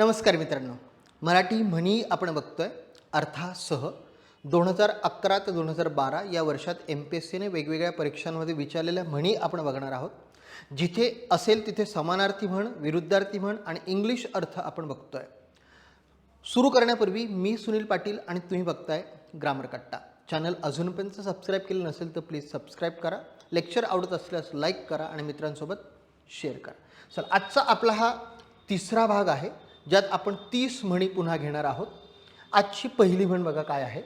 नमस्कार मित्रांनो. मराठी म्हणी आपण बघतोय अर्थासह दोन हजार अकरा ते दोन हजार बारा या वर्षात एम पी एस सीने वेगवेगळ्या परीक्षांमध्ये विचारलेल्या म्हणी आपण बघणार आहोत. जिथे असेल तिथे समानार्थी म्हण विरुद्धार्थी म्हण आणि इंग्लिश अर्थ आपण बघतोय. सुरू करण्यापूर्वी मी सुनील पाटील आणि तुम्ही बघताय ग्रामर कट्टा. चॅनल अजूनपर्यंत सबस्क्राईब केलं नसेल तर प्लीज सबस्क्राईब करा. लेक्चर आवडत असल्यास लाईक करा आणि मित्रांसोबत शेअर करा. चल आजचा आपला हा तिसरा भाग आहे. ज्यात आपण तीस म्हणी पुन्हा घेणार आहोत. आजची पहिली म्हण बघा काय आहे.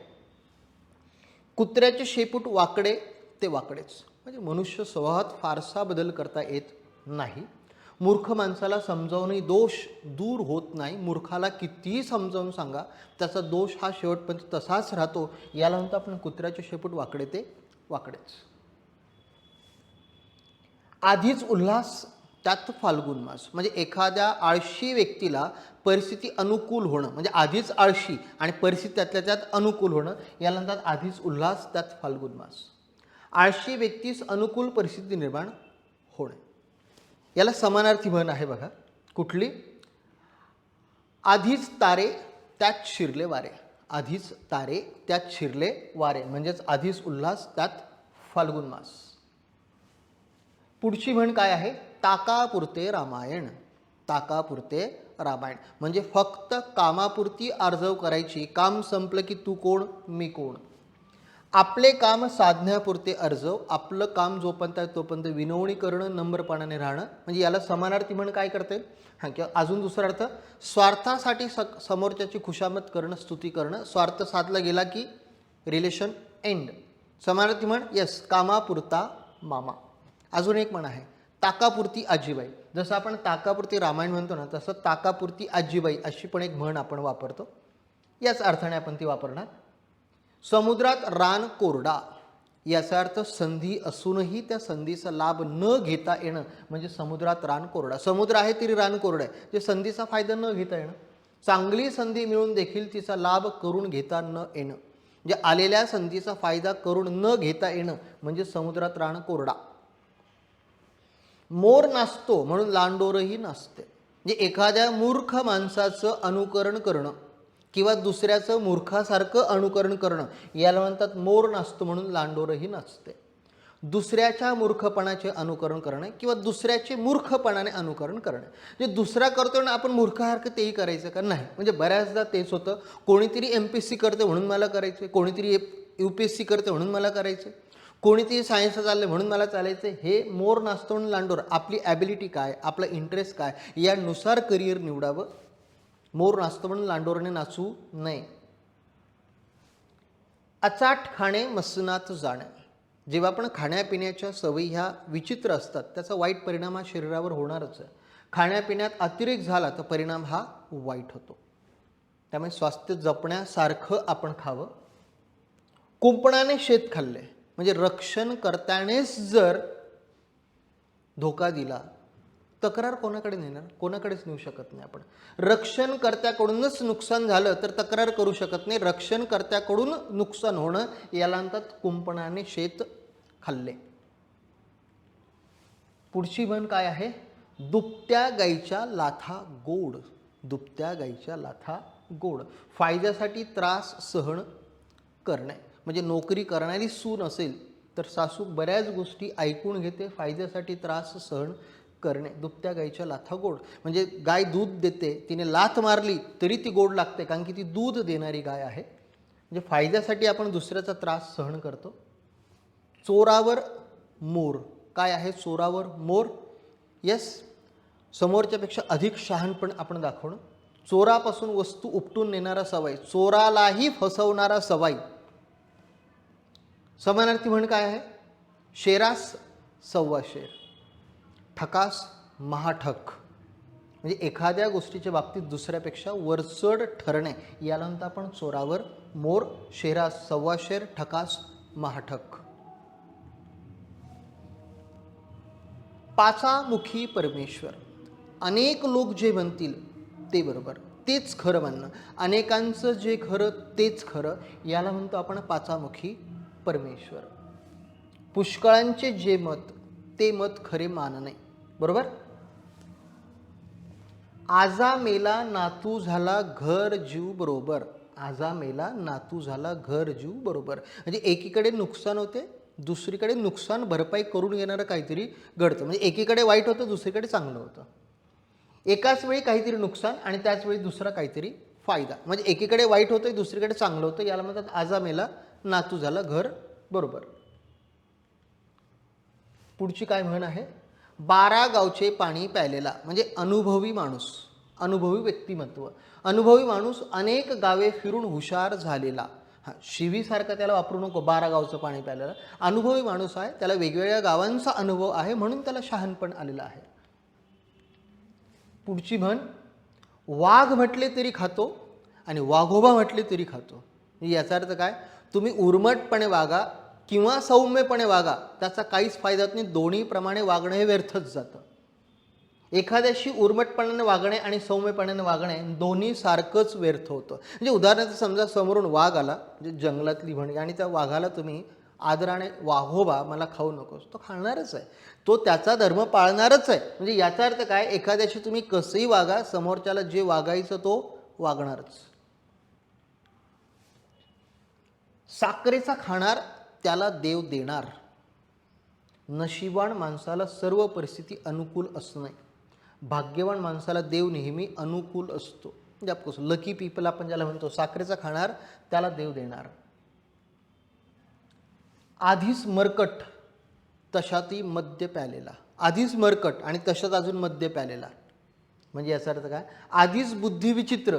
कुत्र्याचे शेपूट वाकडे ते वाकडेच. म्हणजे मनुष्य स्वभावात फारसा बदल करता येत नाही. मूर्ख माणसाला समजावूनही दोष दूर होत नाही. मूर्खाला कितीही समजावून सांगा त्याचा दोष हा शेवटपर्यंत तसाच राहतो. याला म्हणतो आपण कुत्र्याचे शेपूट वाकडे ते वाकडेच. आधीच उल्हास त्यात फाल्गुन मास म्हणजे एखाद्या आळशी व्यक्तीला परिस्थिती अनुकूल होणं म्हणजे आधीच आळशी आणि परिस्थिती त्यातल्या त्यात अनुकूल होणं याला म्हणतात आधीच उल्हास त्यात फाल्गुन मास आळशी व्यक्तीस अनुकूल परिस्थिती निर्माण होणे. याला समानार्थी म्हण आहे बघा. कुठली? आधीच तारे त्यात शिरले वारे. आधीच तारे त्यात शिरले वारे. म्हणजेच आधीच उल्हास त्यात फाल्गुन मास पुढची म्हण काय आहे? ताकापुरते रामायण ताकापुरते रामायण. म्हणजे फक्त कामापुरती आर्जव करायची काम संपलं की तू कोण मी कोण. आपले काम साधण्यापुरते अर्जव आपलं काम जोपर्यंत आहे तोपर्यंत विनवणी करणं नम्रपणाने राहणं. म्हणजे याला समानार्थी म्हण काय करते हां किंवा अजून दुसरा अर्थ स्वार्थासाठी स समोरच्याची खुशामत करणं स्तुती करणं. स्वार्थ साधला गेला की रिलेशन एंड समानार्थी म्हण येस कामापुरता मामा. अजून एक म्हण आहे. ताकापुरती आजीबाई. जसं आपण ताकापुरती रामायण म्हणतो ना तसं ताकापुरती आजीबाई अशी पण एक म्हण आपण वापरतो. याच अर्थाने आपण ती वापरणार. समुद्रात रान कोरडा. याचा अर्थ संधी असूनही त्या संधीचा लाभ न घेता येणं म्हणजे समुद्रात रान कोरडा. समुद्र आहे तरी रान कोरडं आहे. जे संधीचा फायदा न घेता येणं. चांगली संधी मिळून देखील तिचा लाभ करून घेता न येणं. म्हणजे आलेल्या संधीचा फायदा करून न घेता येणं म्हणजे समुद्रात रान कोरडा. मोर नाचतो म्हणून लांडोरही नाचते. म्हणजे एखाद्या मूर्ख माणसाचं अनुकरण करणं किंवा दुसऱ्याचं मूर्खासारखं अनुकरण करणं याला म्हणतात मोर नाचतो म्हणून लांडोरही नाचते. दुसऱ्याच्या मूर्खपणाचे अनुकरण करणे किंवा दुसऱ्याचे मूर्खपणाने अनुकरण करणे. म्हणजे दुसरा करतो आणि आपण मूर्खासारखं तेही करायचं का? नाही. म्हणजे बऱ्याचदा तेच होतं. कोणीतरी एम पी एस सी करते म्हणून मला करायचं कोणीतरी यू पी एस सी करते म्हणून मला करायचं कोणीतरी सायन्सचं चाललं म्हणून मला चालायचं हे मोर नाचतो लांडोर आपली ॲबिलिटी काय आपला इंटरेस्ट काय यानुसार करिअर निवडावं. मोर नाचतो म्हणून लांडोरने नाचू नये. अचाट खाणे मसनात जाणे. जेव्हा आपण खाण्यापिण्याच्या सवयी ह्या विचित्र असतात त्याचा वाईट परिणाम हा शरीरावर होणारच आहे. खाण्यापिण्यात अतिरेक झाला तर परिणाम हा वाईट होतो. त्यामुळे स्वास्थ्य जपण्यासारखं आपण खावं. कुंपणाने शेत खाल्ले. म्हणजे रक्षण करतानेच जर धोका दिला तक्रार कोणाकडे नेणार? कोणाकडेच नेऊ शकत नाही आपण. रक्षणकर्त्याकडूनच नुकसान झालं तर तक्रार करू शकत नाही. रक्षणकर्त्याकडून नुकसान होणं याला म्हणतात कुंपणाने शेत खाल्ले. पुढची म्हण काय आहे? दुपत्या गाईच्या लाथा गोड. दुपत्या गाईच्या लाथा गोड. फायद्यासाठी त्रास सहन करणे. म्हणजे नोकरी करणारी सून असेल तर सासू बऱ्याच गोष्टी ऐकून घेते फायद्यासाठी त्रास सहन करणे. दुपत्या गाईच्या लाथा गोड. म्हणजे गाय दूध देते तिने लाथ मारली तरी ती गोड लागते कारण की ती दूध देणारी गाय आहे. म्हणजे फायद्यासाठी आपण दुसऱ्याचा त्रास सहन करतो. चोरावर मोर. काय आहे चोरावर मोर? येस समोरच्यापेक्षा अधिक शहाणपण आपण दाखवणं. चोरापासून वस्तू उपटून नेणारा सवाई. चोरालाही फसवणारा सवाई. समानार्थी म्हण काय आहे? शेरास सव्वा शेर ठकास महाठक. म्हणजे एखाद्या गोष्टीच्या बाबतीत दुसऱ्यापेक्षा वरचढ ठरणे याला म्हणतो आपण चोरावर मोर शेरास सव्वा शेर ठकास महाठक. पाचामुखी परमेश्वर. अनेक लोक जे म्हणतील ते बरोबर तेच खरं म्हणणं. अनेकांचं जे खरं तेच खरं याला म्हणतो आपण पाचामुखी परमेश्वर. पुष्कळांचे जे मत ते मत खरे मानणे बरोबर? आजा मेला नातू झाला घर जीव बरोबर. आजा मेला नातू झाला घर जीव बरोबर. म्हणजे एकीकडे नुकसान होते दुसरीकडे नुकसान भरपाई करून घेणारं काहीतरी घडतं. म्हणजे एकीकडे वाईट होतं दुसरीकडे चांगलं होतं. एकाच वेळी काहीतरी नुकसान आणि त्याच वेळी दुसरा काहीतरी फायदा. म्हणजे एकीकडे वाईट होतं दुसरीकडे चांगलं होतं याला म्हणतात आजा मेला नातू झाला घर बरोबर. पुढची काय म्हण आहे? बारा गावचे पाणी प्यायलेला म्हणजे अनुभवी माणूस अनुभवी व्यक्तिमत्व. अनुभवी माणूस अनेक गावे फिरून हुशार झालेला. हा शिवीसारखं त्याला वापरू नको बारा गावचं पाणी प्यायलेला. अनुभवी माणूस आहे त्याला वेगवेगळ्या गावांचा अनुभव आहे म्हणून त्याला शहाणपण आलेलं आहे. पुढची म्हण वाघ म्हटले तरी खातो आणि वाघोबा म्हटले तरी खातो. याचा अर्थ काय? तुम्ही उर्मटपणे वागा किंवा सौम्यपणे वागा त्याचा काहीच फायदा होत नाही. दोन्हीप्रमाणे वागणं हे व्यर्थच जातं. एखाद्याशी उर्मटपणाने वागणे आणि सौम्यपणाने वागणे दोन्ही सारखंच व्यर्थ होतं. म्हणजे उदाहरणार्थ समजा समोरून वाघ आला म्हणजे जंगलातली म्हणी आणि त्या वाघाला तुम्ही आदराने वाहोबा मला खाऊ नकोस. तो खाणारच आहे. तो त्याचा धर्म पाळणारच आहे. म्हणजे याचा अर्थ काय? एखाद्याशी तुम्ही कसंही वागा समोरच्याला जे वागायचं तो वागणारच. साखरेचा खाणार त्याला देव देणार. नशिबान माणसाला सर्व परिस्थिती अनुकूल असणे. भाग्यवान माणसाला देव नेहमी अनुकूल असतो. म्हणजे ऑफकोर्स लकी पीपल आपण ज्याला म्हणतो साखरेचा खाणार त्याला देव देणार. आधीच मरकट तशातही मद्य प्यालेला. आधीच मरकट आणि तशात अजून मद्य प्यालेला. म्हणजे याचा अर्थ काय? आधीच बुद्धिविचित्र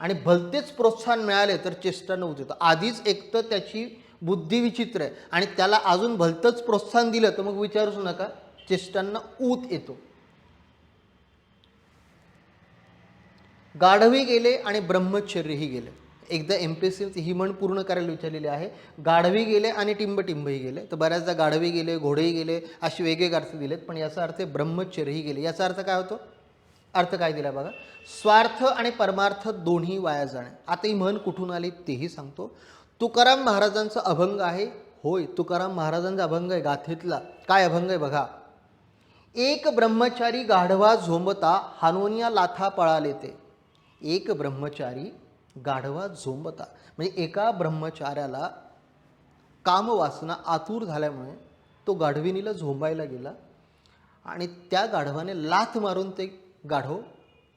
आणि भलतेच प्रोत्साहन मिळाले तर चेष्टा नव्हती होत आधीच एक तर त्याची बुद्धी विचित्र आहे आणि त्याला अजून भलतंच प्रोत्साहन दिलं तर मग विचारूच नका चेष्टांना ऊत येतो. गाढवी गेले आणि ब्रह्मचर्यही गेले. एकदा एम पी एस सी ही म्हण पूर्ण करायला विचारलेली आहे. गाढवी गेले आणि टिंबटिंबही गेले. तर बऱ्याचदा गाढवी गेले घोडेही गेले असे वेगवेगळे अर्थ दिलेत. पण याचा अर्थ ब्रह्मचर्यही गेले. याचा अर्थ काय होतो? अर्थ काय दिला बघा? स्वार्थ आणि परमार्थ दोन्ही वाया जाणे. आता ही म्हण कुठून आली तेही सांगतो. तुकाराम महाराजांचा अभंग आहे. होय तुकाराम महाराजांचा अभंग आहे गाथेतला. काय अभंग आहे बघा? एक ब्रह्मचारी गाढवा झोंबता हानोनिया लाथा पळाले ते एक ब्रह्मचारी गाढवा झोंबता. म्हणजे एका ब्रह्मचाऱ्याला कामवासना आतूर झाल्यामुळे तो गाढविणीला झोंबायला गेला. आणि त्या गाढवाने लाथ मारून ते गाढव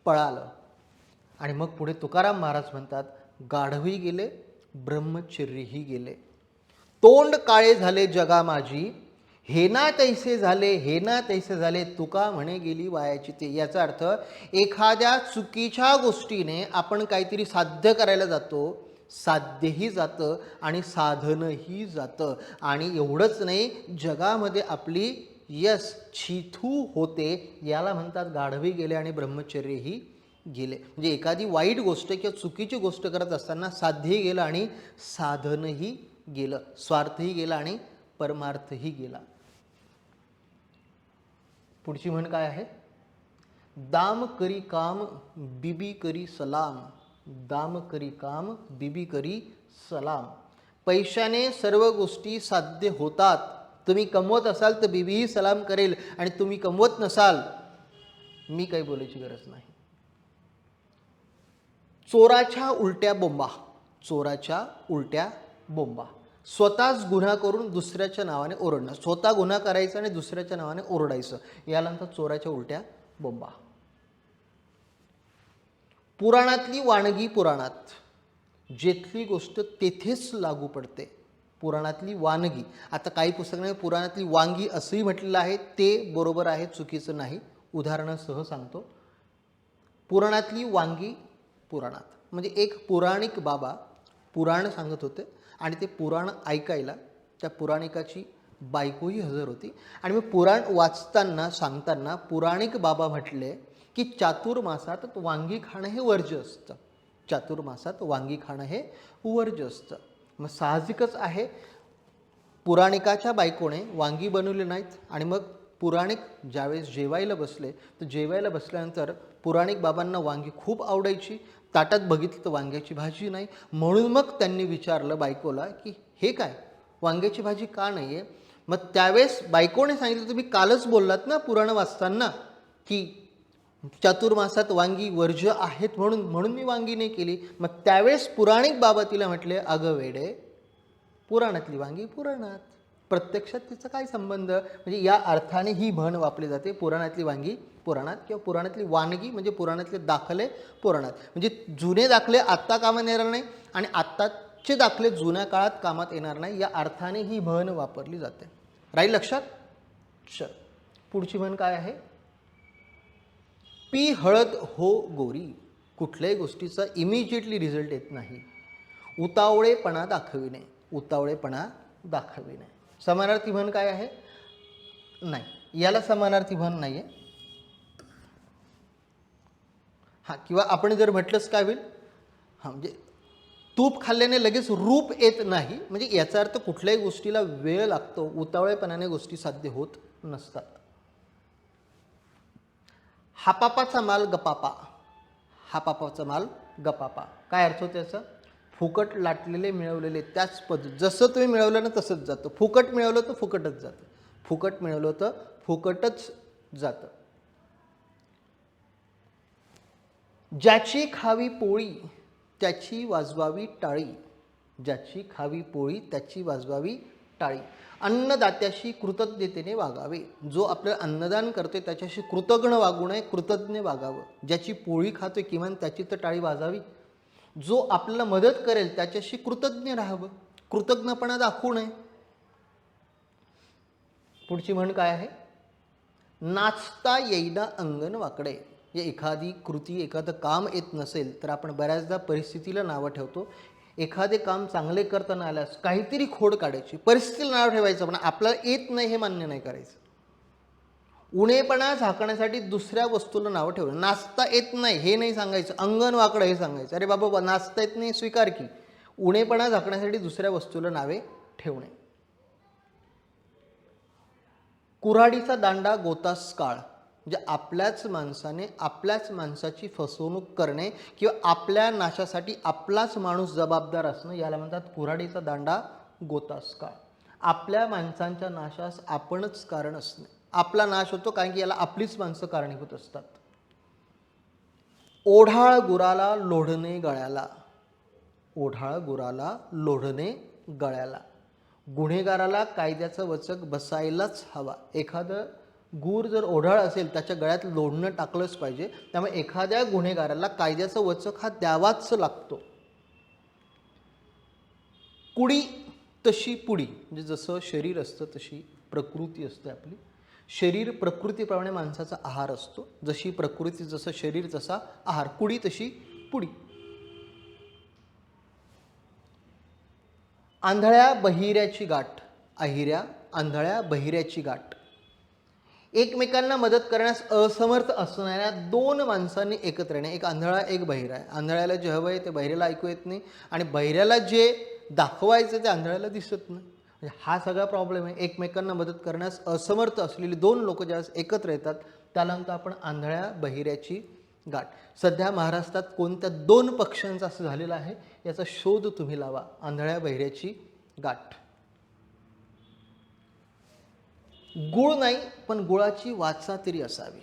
पळालं. आणि मग पुढे तुकाराम महाराज म्हणतात गाढवी गेले ब्रह्मचर्यही गेले. तोंड काळे झाले जगा माझी हेना तैसे झाले हे ना तैसे झाले तुका म्हणे गेली वायाची ते. याचा अर्थ एखाद्या चुकीच्या गोष्टीने आपण काहीतरी साध्य करायला जातो साध्यही जातं आणि साधनही जातं. आणि एवढंच नाही जगामध्ये आपली यश छिथू होते याला म्हणतात गाढवी गेले आणि ब्रह्मचर्यही गेले. म्हणजे एखादी वाईट गोष्ट किंवा चुकीची गोष्ट करत असताना साध्यही गेलं आणि साधनही गेलं स्वार्थही गेला आणि परमार्थही गेला. पुढची म्हण काय आहे? दाम करी काम बिबी करी सलाम. दाम करी काम बिबी करी सलाम. पैशाने सर्व गोष्टी साध्य होतात तुम्ही कमवत असाल तर बीबीही सलाम करेल आणि तुम्ही कमवत नसाल मी काही बोलायची गरज नाही. चोराच्या उलट्या बोंबा चोराच्या उलट्या बोंबा. स्वतःच गुन्हा करून दुसऱ्याच्या नावाने ओरडणं स्वतः गुन्हा करायचा आणि दुसऱ्याच्या नावाने ओरडायचं याला म्हणतात चोराच्या उलट्या बोंबा. पुराणातली वाणगी पुराणात जेथली गोष्ट तेथेच लागू पडते पुराणातली वानगी. आता काही पुस्तकांमध्ये पुराणातली वांगी असंही म्हटलेलं आहे ते बरोबर आहे चुकीचं नाही. उदाहरणासह सांगतो. पुराणातली वांगी पुराणात. म्हणजे एक पुराणिक बाबा पुराण सांगत होते आणि ते पुराण ऐकायला त्या पुराणिकाची बायकोही हजर होती. आणि मी पुराण वाचताना सांगताना पुराणिक बाबा म्हटले की चातुर्मासात वांगी खाणं हे वर्ज्य असतं. चातुर्मासात वांगी खाणं हे वर्ज्य असतं. मग साहजिकच आहे. पुराणिकाच्या बायकोने वांगी बनवले नाहीत आणि मग पुराणिक ज्यावेळेस जेवायला बसले तर जेवायला बसल्यानंतर पुराणिक बाबांना वांगी खूप आवडायची. ताटात बघितलं तर वांग्याची भाजी नाही. म्हणून मग त्यांनी विचारलं बायकोला की हे काय? वांग्याची भाजी का नाही आहे मग त्यावेळेस बायकोने सांगितलं तुम्ही कालच बोललात ना पुराण वाचताना की चातुर्मासात वांगी वर्ज्य आहेत म्हणून म्हणून मी वांगी नाही केली. मग त्यावेळेस पुराणिक बाबा तिला म्हटले अगं वेडे पुराणातली वांगी पुराणात. प्रत्यक्षात तिचा काय संबंध? म्हणजे या अर्थाने ही म्हण वापरली जाते पुराणातली वांगी पुराणात किंवा पुराणातली वानगी म्हणजे पुराणातले दाखले पुराणात. म्हणजे जुने दाखले आत्ता कामात येणार नाही आणि आत्ताचे दाखले जुन्या काळात कामात येणार नाही या अर्थाने ही म्हण वापरली जाते. राहील लक्षात? चल पुढची म्हण काय आहे? पी हळद हो गोरी कुठल्याही गोष्टीचा इमिजिएटली रिझल्ट येत नाही. उतावळेपणा दाखविणे उतावळेपणा दाखविणे. समानार्थी म्हण काय आहे? नाही. याला समानार्थी म्हण नाही आहे हां किंवा आपण जर म्हटलंच काय होईल? हां म्हणजे तूप खाल्ल्याने लगेच रूप येत नाही. म्हणजे याचा अर्थ कुठल्याही गोष्टीला वेळ लागतो. उतावळेपणाने गोष्टी साध्य होत नसतात. हापापाचा माल गपापा. हापापाचा माल गपापा. काय अर्थ होतो त्याचा फुकट लाटलेले मिळवलेले त्याच पद. जसं तुम्ही मिळवलं ना तसंच जातं. फुकट मिळवलं तर फुकटच जातं. फुकट मिळवलं तर फुकटच जातं. ज्याची खावी पोळी त्याची वाजवावी टाळी. ज्याची खावी पोळी त्याची वाजवावी टाळी. अन्नदात्याशी कृतज्ञतेने वागावे. जो आपलं अन्नदान करतोय त्याच्याशी कृतज्ञ वागू नये कृतज्ञ वागावं. ज्याची पोळी खातोय किमान त्याची तर टाळी वाजावी. जो आपल्याला मदत करेल त्याच्याशी कृतज्ञ राहावं. कृतज्ञपणा दाखवू नये. पुढची म्हण काय आहे? नाचता येईना अंगण वाकडे. एखादी कृती एखादं काम येत नसेल तर आपण बऱ्याचदा परिस्थितीला नावं ठेवतो. एखादे काम चांगले करताना आल्यास काहीतरी खोड काढायची परिस्थितीला नाव ठेवायचं पण आपल्याला येत नाही हे मान्य नाही करायचं. उणेपणा झाकण्यासाठी दुसऱ्या वस्तूला नावं ठेवलं नाचता येत नाही हे नाही सांगायचं. अंगण वाकडं हे सांगायचं. अरे बाबा नाचता येत नाही स्वीकार की. उणेपणा झाकण्यासाठी दुसऱ्या वस्तूला नावे ठेवणे. कुऱ्हाडीचा दांडा गोतास काळ. म्हणजे आपल्याच माणसाने आपल्याच माणसाची फसवणूक करणे किंवा आपल्या नाशासाठी आपलाच माणूस जबाबदार असणं याला म्हणतात कुऱ्हाडीचा दांडा गोतास काळ आपल्या माणसांच्या नाशास आपणच कारण असणे. आपला नाश होतो कारण की याला आपलीच माणसं कारणीभूत असतात. ओढाळ गुराला लोढणे गळ्याला. ओढाळ गुराला लोढणे गळ्याला. गुन्हेगाराला कायद्याचं वचक बसायलाच हवा. एखादं गूर जर ओढाळ असेल त्याच्या गळ्यात लोढणं टाकलंच पाहिजे. त्यामुळे एखाद्या गुन्हेगाराला कायद्याचं वचक हा द्यावाच लागतो. कुडी तशी पुडी म्हणजे जसं शरीर असतं तशी प्रकृती असते आपली. शरीर प्रकृतीप्रमाणे माणसाचा आहार असतो. जशी प्रकृती जसं शरीर तसा आहार. कुडी तशी पुडी. आंधळ्या बहिऱ्याची गाठ अहिऱ्या आंधळ्या बहिऱ्याची गाठ. एकमेकांना मदत करण्यास असमर्थ असणाऱ्या दोन माणसांनी एकत्र येणे. एक आंधळा एक बहिरा. आहे आंधळ्याला जे हवं आहे ते बहिऱ्याला ऐकू येत नाही आणि बहिऱ्याला जे दाखवायचं ते आंधळ्याला दिसत नाही. म्हणजे हा सगळा प्रॉब्लेम आहे. एकमेकांना मदत करण्यास असमर्थ असलेली दोन लोक ज्यावेळेस एकत्र येतात त्याला म्हणतो आपण आंधळ्या बहिऱ्याची गाठ. सध्या महाराष्ट्रात कोणत्या दोन पक्षांचं असं झालेलं आहे याचा शोध तुम्ही लावा. आंधळ्या बहिऱ्याची गाठ. गुळ नाही पण गुळाची वाचा तरी असावी.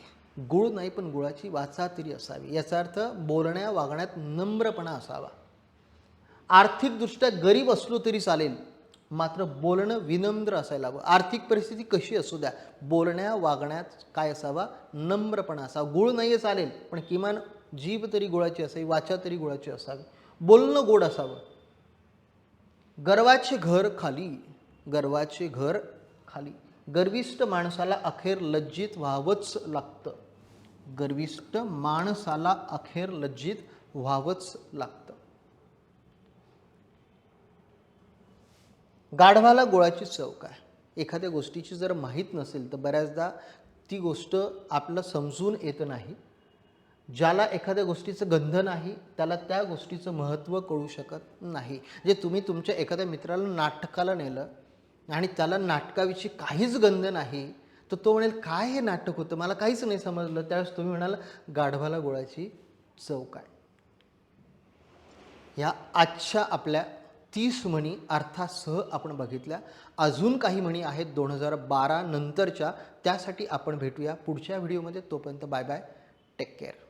गुळ नाही पण गुळाची वाचा तरी असावी. याचा अर्थ बोलण्या वागण्यात नम्रपणा असावा. आर्थिकदृष्ट्या गरीब असलो तरी चालेल मात्र बोलणं विनम्र असायला हवं. आर्थिक परिस्थिती कशी असू द्या? बोलण्या वागण्यात काय असावा? नम्रपणा असावा. गुळ नाही चालेल पण किमान जीभ तरी गुळाची असावी वाचा तरी गुळाची असावी. बोलणं गोड असावं. गर्वाचे घर खाली गर्वाचे घर खाली. गर्विष्ट माणसाला अखेर लज्जित व्हावंच लागतं. गर्विष्ट माणसाला अखेर लज्जित व्हावंच लागतं. गाढवाला गोळाची चव काय? एखाद्या गोष्टीची जर माहीत नसेल तर बऱ्याचदा ती गोष्ट आपलं समजून येत नाही. ज्याला एखाद्या गोष्टीचं गंध नाही त्याला त्या गोष्टीचं महत्त्व कळू शकत नाही. जे तुम्ही तुमच्या एखाद्या मित्राला नाटकाला नेलं आणि त्याला नाटकाविषयी काहीच गंध नाही. तर तो म्हणेल काय हे नाटक होतं? मला काहीच नाही समजलं. त्यावेळेस तुम्ही म्हणाल गाढवाला गोळाची चव काय? ह्या आजच्या आपल्या तीस म्हणी अर्थासह आपण बघितल्या. अजून काही म्हणी आहेत दोन हजार बारा नंतरच्या. त्यासाठी आपण भेटूया पुढच्या व्हिडिओमध्ये. तोपर्यंत बाय बाय. Take care.